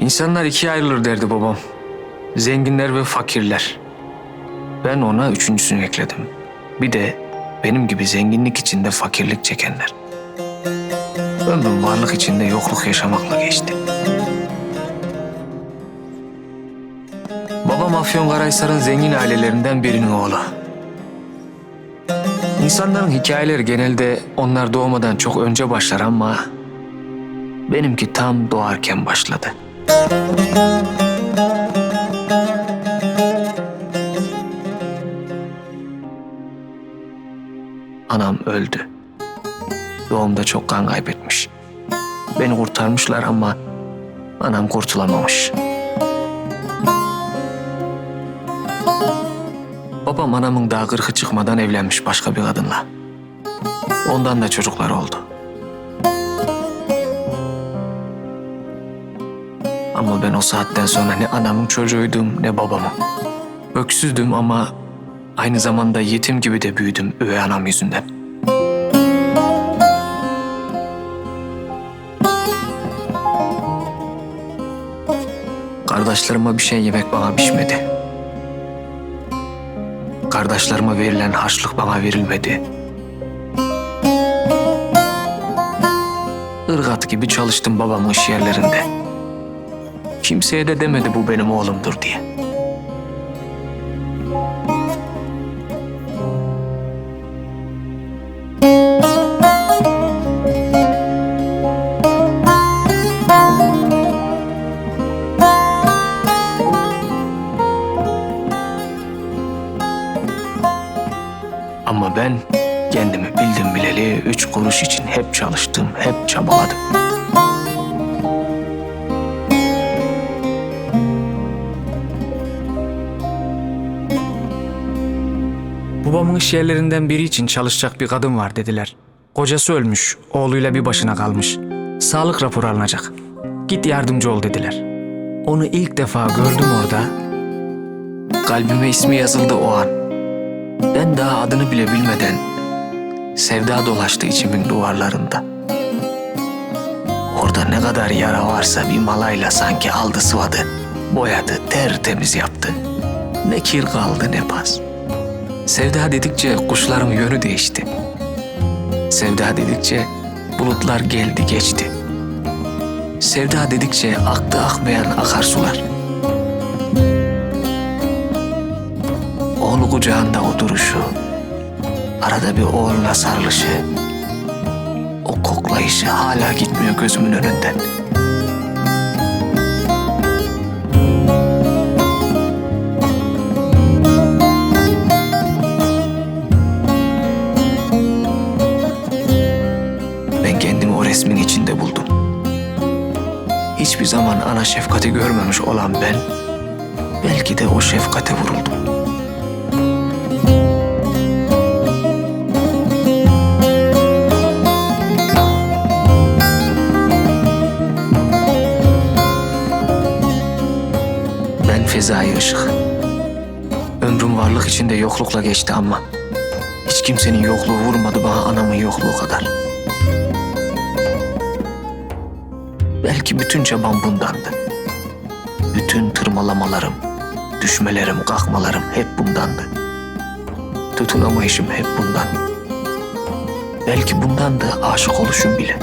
İnsanlar ikiye ayrılır derdi babam. Zenginler ve fakirler. Ben ona üçüncüsünü ekledim. Bir de benim gibi zenginlik içinde fakirlik çekenler. Ömrüm varlık içinde yokluk yaşamakla geçti. Babam Afyonkarahisar'ın zengin ailelerinden birinin oğlu. İnsanların hikayeleri genelde onlar doğmadan çok önce başlar ama benimki tam doğarken başladı. Anam öldü. Doğumda çok kan kaybetmiş. Beni kurtarmışlar ama anam kurtulamamış. Babam anamın daha kırkı çıkmadan evlenmiş başka bir kadınla. Ondan da çocuklar oldu. Ama ben o saatten sonra ne anamın çocuğuydum ne babamın. Öksüzdüm ama aynı zamanda yetim gibi de büyüdüm üvey anam yüzünden. Kardeşlerime bir şey yemek bana pişmedi. Kardeşlerime verilen harçlık bana verilmedi. Irgat gibi çalıştım babamın iş yerlerinde. Kimseye de demedi bu benim oğlumdur diye. Ama ben kendimi bildim bileli üç kuruş için hep çalıştım, hep çabaladım. Babamın iş yerlerinden biri için çalışacak bir kadın var dediler. Kocası ölmüş, oğluyla bir başına kalmış. Sağlık raporu alınacak. Git yardımcı ol dediler. Onu ilk defa gördüm orada. Kalbime ismi yazıldı o an. Ben daha adını bile bilmeden sevda dolaştı içimin duvarlarında. Orada ne kadar yara varsa bir malayla sanki aldı sıvadı, boyadı, tertemiz yaptı. Ne kir kaldı ne pas. Sevda dedikçe kuşların yönü değişti. Sevda dedikçe bulutlar geldi geçti. Sevda dedikçe aktı akmayan akarsular. Oğlu kucağında o duruşu, arada bir oğluna sarılışı, o koklayışı hala gitmiyor gözümün önünden. Resmin içinde buldum. Hiçbir zaman ana şefkati görmemiş olan ben, belki de o şefkate vuruldum. Ben Fezai Işık. Ömrüm varlık içinde yoklukla geçti ama hiç kimsenin yokluğu vurmadı bana bütün çabam bundandı. Bütün tırmalamalarım, düşmelerim, kalkmalarım hep bundandı. Tutunamayışım hep bundan. Belki bundan da aşık oluşum bile.